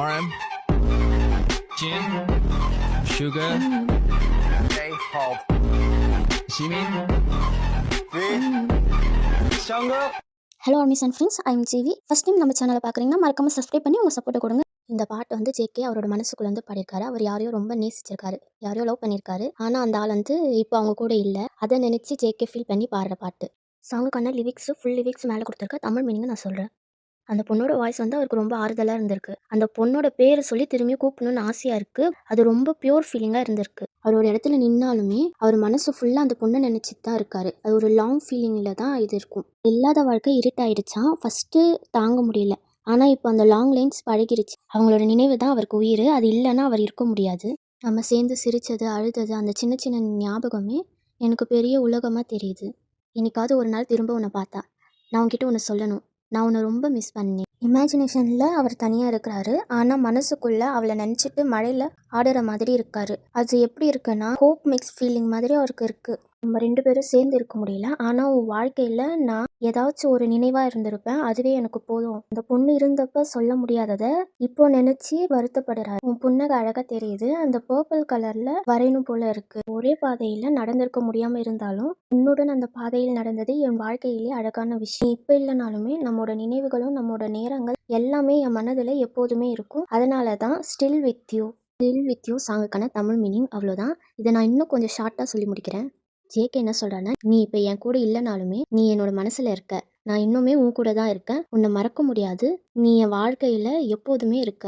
Gin, sugar, J Hope Jimin, Jungkook hello miss and friends I'm GV first time நம்ம சேனலை பார்க்குறீங்கன்னா மறக்காம subscribe பண்ணி உங்கள் சப்போர்ட்டை கொடுங்க. இந்த பாட்டு வந்து ஜேகே அவரோட மனசுக்குள்ள வந்து பாடியிருக்காரு. அவர் யாரையோ ரொம்ப நேசிச்சிருக்காரு. யாரையோ லவ் பண்ணியிருக்காரு. ஆனால் அந்த ஆள் வந்து இப்போ அவங்க கூட இல்லை. அதை நினச்சி ஜேகே ஃபீல் பண்ணி பாடுற பாட்டு. சாங்குக்கான லிரிக்ஸ் ஃபுல் லிரிக்ஸ் மேலே கொடுத்துருக்க. தமிழ் மீனிங்கை நான் சொல்கிறேன் அந்த பொண்ணோட வாய்ஸ் வந்து அவருக்கு ரொம்ப ஆறுதலாக இருந்திருக்கு. அந்த பொண்ணோட பேரை சொல்லி திரும்பி கூப்பிடணும்னு ஆசையாக இருக்குது அது ரொம்ப பியூர் ஃபீலிங்காக இருந்திருக்கு. அவரோட இடத்துல நின்னாலுமே அவர் மனசு ஃபுல்லாக அந்த பொண்ணை நினச்சிட்டு தான் இருக்காரு. அது ஒரு லாங் ஃபீலிங்கில் தான் இது இருக்கும். இல்லாத வாழ்க்கை இருட்டாயிடுச்சான் ஃபஸ்ட்டு தாங்க முடியல. ஆனால் இப்போ அந்த லாங் லைன்ஸ் பழகிருச்சு. அவங்களோட நினைவு தான் அவருக்கு உயிர். அது இல்லைன்னா அவர் இருக்க முடியாது. நம்ம சேர்ந்து சிரித்தது அழுதது அந்த சின்ன சின்ன ஞாபகமே எனக்கு பெரிய உலகமாக தெரியுது. என்னைக்காவது ஒரு நாள் திரும்ப உன்னை பார்த்தா. நான் உன்கிட்ட ஒன்று சொல்லணும். நான் உன்னை ரொம்ப மிஸ் பண்ணேன். இமேஜினேஷனில் அவர் தனியாக இருக்கிறாரு. ஆனால் மனசுக்குள்ளே அவளை நினச்சிட்டு மழையில் ஆடுற மாதிரி இருக்காரு. அது எப்படி இருக்குன்னா ஹோப் மிக்ஸ் ஃபீலிங் மாதிரி அவருக்கு இருக்குது நம்ம ரெண்டு பேரும் சேர்ந்து இருக்க முடியல. ஆனால் உன் வாழ்க்கையில் நான் ஏதாச்சும் ஒரு நினைவாக இருந்திருப்பேன். அதுவே எனக்கு போதும். அந்த பொண்ணு இருந்தப்ப சொல்ல முடியாததை இப்போ நினச்சி வருத்தப்படுறாரு. உன் புன்னகை அழகாக தெரியுது. அந்த பர்பிள் கலரில் வரையணும் போல இருக்கு. ஒரே பாதையில் நடந்திருக்க முடியாமல் இருந்தாலும் உன்னுடன் அந்த பாதையில் நடந்தது என் வாழ்க்கையிலே அழகான விஷயம். இப்போ இல்லைனாலுமே நம்மளோட நினைவுகளும் நம்மளோட நேரங்கள் எல்லாமே என் மனதில் எப்போதுமே இருக்கும். அதனால தான் still with you still with you சாங்குக்கான Tamil meaning அவ்வளோதான் இதை நான் இன்னும் கொஞ்சம் ஷார்ட்டாக சொல்லி முடிக்கிறேன். ஜேகே என்ன சொல்கிறான்னா நீ இப்போ என் கூட இல்லைனாலுமே நீ என்னோட மனசில் இருக்க. நான் இன்னுமே உன் கூட தான் இருக்கேன். உன்னை மறக்க முடியாது. நீ என் வாழ்க்கையில் எப்போதுமே இருக்க.